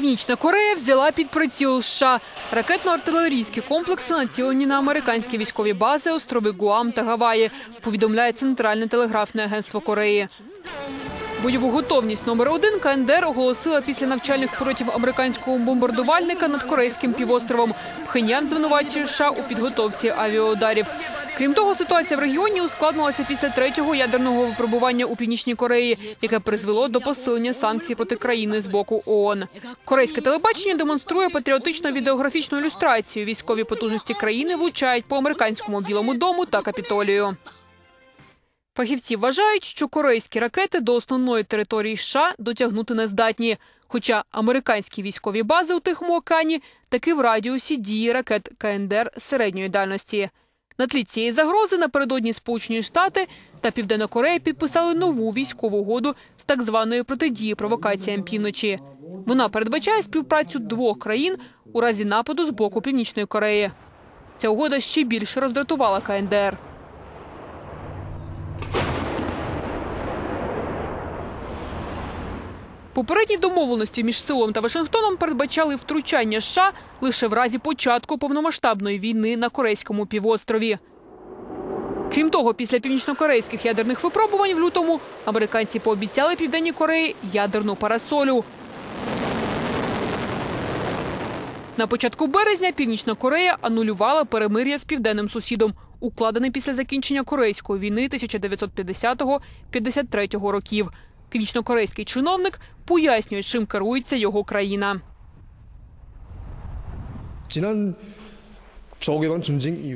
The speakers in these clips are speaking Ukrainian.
Північна Корея взяла під приціл США. Ракетно-артилерійські комплекси націлені на американські військові бази, острови Гуам та Гаваї, повідомляє Центральне телеграфне агентство Кореї. Бойову готовність номер один КНДР оголосила після навчальних польотів американського бомбардувальника над корейським півостровом. Пхеньян звинувачує США у підготовці авіаударів. Крім того, ситуація в регіоні ускладнилася після третього ядерного випробування у північній Кореї, яке призвело до посилення санкцій проти країни з боку ООН. Корейське телебачення демонструє патріотичну відеографічну ілюстрацію. Військові потужності країни влучають по американському білому дому та капітолію. Фахівці вважають, що корейські ракети до основної території США дотягнути не здатні. Хоча американські військові бази у Тихому таки в радіусі дії ракет КНДР середньої дальності. На тлі цієї загрози напередодні Сполучені Штати та Південна Корея підписали нову військову угоду з так званої протидії провокаціям півночі. Вона передбачає співпрацю двох країн у разі нападу з боку Північної Кореї. Ця угода ще більше роздратувала КНДР. Попередні домовленості між Сеулом та Вашингтоном передбачали втручання США лише в разі початку повномасштабної війни на Корейському півострові. Крім того, після північнокорейських ядерних випробувань в лютому американці пообіцяли Південній Кореї ядерну парасолю. На початку березня Північна Корея анулювала перемир'я з південним сусідом, укладене після закінчення Корейської війни 1950-53 років. Північнокорейський чиновник пояснює, чим керується його країна.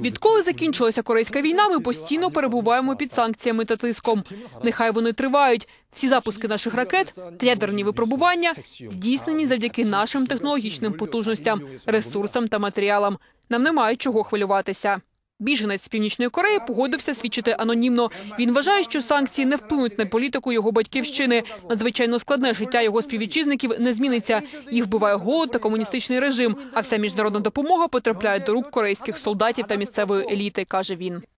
Відколи закінчилася корейська війна, ми постійно перебуваємо під санкціями та тиском. Нехай вони тривають. Всі запуски наших ракет та ядерні випробування здійснені завдяки нашим технологічним потужностям, ресурсам та матеріалам. Нам немає чого хвилюватися. Біженець з північної Кореї погодився свідчити анонімно. Він вважає, що санкції не вплинуть на політику його батьківщини. Надзвичайно складне життя його співвітчизників не зміниться. Їх вбиває голод та комуністичний режим. А вся міжнародна допомога потрапляє до рук корейських солдатів та місцевої еліти, каже він.